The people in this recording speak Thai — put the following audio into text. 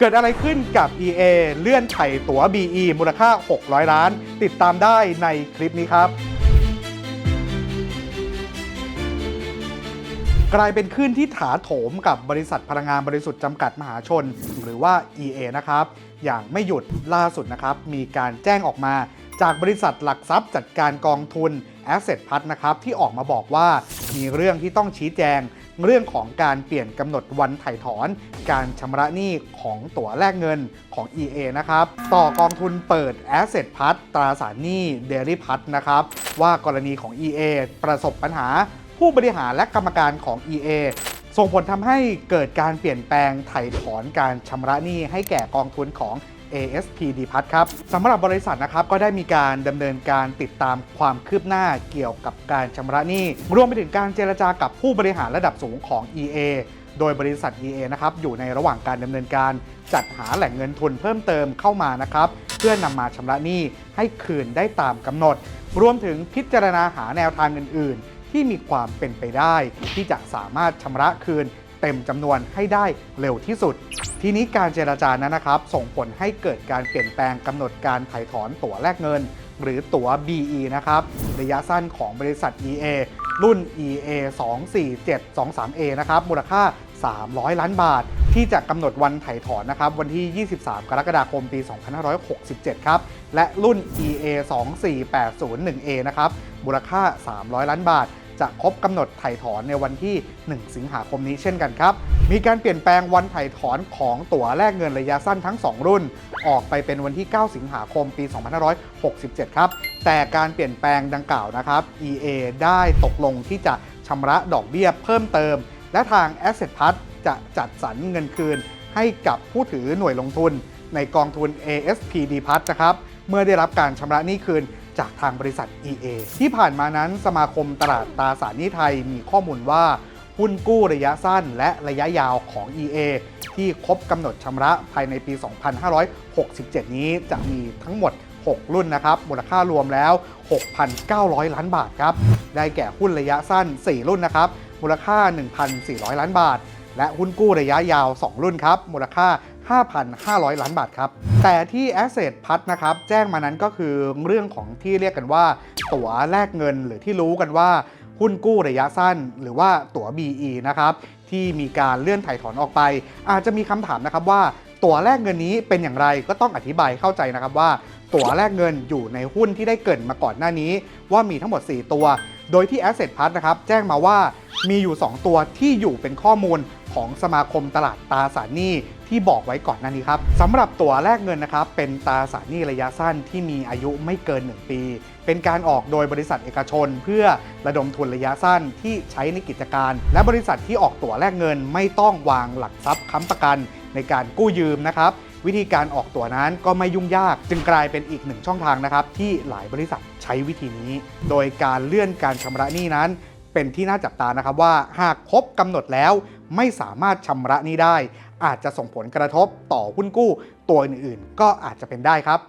เกิดอะไรขึ้นกับ EA เลื่อนไถ่ตั๋ว BE มูลค่า 600 ล้าน ติดตามได้ในคลิปนี้ครับกลายเป็นขึ้นที่ถาโถมกับบริษัทพลังงานบริสุทธิ์จำกัดมหาชน หรือว่า EA นะครับ อย่างไม่หยุดล่าสุดนะครับ มีการแจ้งออกมา จากบริษัทหลักทรัพย์จัดการกองทุน Asset p a t นะครับ ที่ออกมาบอกว่ามีเรื่องที่ต้องชี้แจง เรื่องของการเปลี่ยนกำหนดวันไถ่ถอน การชำระหนี้ของตั๋วแลกเงินของ EA นะครับ ต่อกองทุนเปิด Asset p a t ตราสารหนี้ Daily p a t นะครับ ว่ากรณีของ EA ประสบปัญหาผู้บริหารและกรรมการของ EA ส่งผลทำให้เกิดการเปลี่ยนแปลงไถ่ถอนการชำระหนี้ให้แก่กองทุนของ ASP d p a t ครับสำหรับบริษัทนะครับก็ได้มีการดำเนินการติดตามความคืบหน้าเกี่ยวกับการชำระหนี้ รวมไปถึงการเจรจากับผู้บริหารระดับสูงของ EA โดยบริษัท EA นะครับอยู่ในระหว่างการดำเนินการจัดหาแหล่งเงินทุนเพิ่มเติมเข้ามานะครับเพื่อนำมาชำระหนี้ให้คืนได้ตามกำหนด รวมถึงพิจารณาหาแนวทางอื่น ๆ ที่มีความเป็นไปได้ ที่จะสามารถชำระคืน เต็มจำนวนให้ได้เร็วที่สุด ทีนี้การเจราจานั้นนะครับ ส่งผลให้เกิดการเปลี่ยนแปลงกำหนดการถ่ายถอนตั๋วแลกเงิน หรือตั๋ว BE นะครับระยะสั้นของบริษัท EA รุ่น EA 24723A นะครับมูลค่า 300 ล้านบาท ที่จะกำหนดวันถ่ายถอนนะครับวันที่ 23 กรกฎาคมปี 2567 ครับ และรุ่น EA 24801A นะครับมูลค่า 300 ล้านบาท จะครบกำหนดไถ่ถอนในวันที่ 1 สิงหาคมนี้เช่นกันครับ มีการเปลี่ยนแปลงวันไถ่ถอนของตั๋วแลกเงินระยะสั้นทั้ง 2 รุ่น ออกไปเป็นวันที่ 9 สิงหาคมปี 2567 ครับ แต่การเปลี่ยนแปลงดังกล่าวนะครับ EA ได้ตกลงที่จะชำระดอกเบี้ยเพิ่มเติม และทาง Asset p a t จะจัดสรรเงินคืน ให้กับผู้ถือหน่วยลงทุน ในกองทุน ASP d p a t นะครับ เมื่อได้รับการชำระหนี้คืน จากทางบริษัท EA ที่ผ่านมานั้นสมาคมตลาดตราสารหนี้ไทยมีข้อมูลว่าหุ้นกู้ระยะสั้นและระยะยาวของ EA ที่ครบกำหนดชำระภายในปี 2567 นี้จะมีทั้งหมด 6 รุ่นนะครับ มูลค่ารวมแล้ว 6,900 ล้านบาทครับ ได้แก่หุ้นระยะสั้น 4 รุ่นนะครับ มูลค่า 1,400 ล้านบาท และหุ้นกู้ระยะยาว 2 รุ่นครับ มูลค่า 5,500 ล้านบาทครับ แต่ที่ Asset พัดนะครับ แจ้งมานั้นก็คือเรื่องของที่เรียกกันว่า ตั๋วแลกเงินหรือที่รู้กันว่าหุ้นกู้ระยะสั้น หรือว่าตั๋ว BE นะครับ ที่มีการเลื่อนถ่ายถอนออกไป อาจจะมีคำถามนะครับว่าตั๋วแลกเงินนี้เป็นอย่างไรก็ต้องอธิบายเข้าใจนะครับว่า ตั๋วแลกเงินอยู่ในหุ้นที่ได้เกรินมาก่อนหน้านี้ ว่ามีทั้งหมด 4 ตัว โดยที่ Asset p a s นะครับแจ้งมาว่ามีอยู่ 2 ตัวที่อยู่เป็นข้อมูล ของสมาคมตลาดตราสารหนี้ที่บอกไว้ก่อนหน้านี้ครับสำหรับตั๋วแลกเงินนะครับเป็นตราสารหนี้ระยะสั้นที่มีอายุไม่เกิน 1 ปี เป็นการออกโดยบริษัทเอกชน เพื่อระดมทุนระยะสั้นที่ใช้ในกิจการ และบริษัทที่ออกตั๋วแลกเงินไม่ต้องวางหลักทรัพย์ค้ำประกันในการกู้ยืมนะครับวิธีการออกตั๋วนั้นก็ไม่ยุ่งยาก จึงกลายเป็นอีกหนึ่งช่องทางนะครับที่หลายบริษัทใช้วิธีนี้ โดยการเลื่อนการชำระหนี้นั้น เป็นที่น่าจับตานะครับว่าหากครบกำหนดแล้วไม่สามารถชำระหนี้ได้ อาจจะส่งผลกระทบต่อหุ้นกู้ตัวอื่นๆ ก็อาจจะเป็นได้ครับ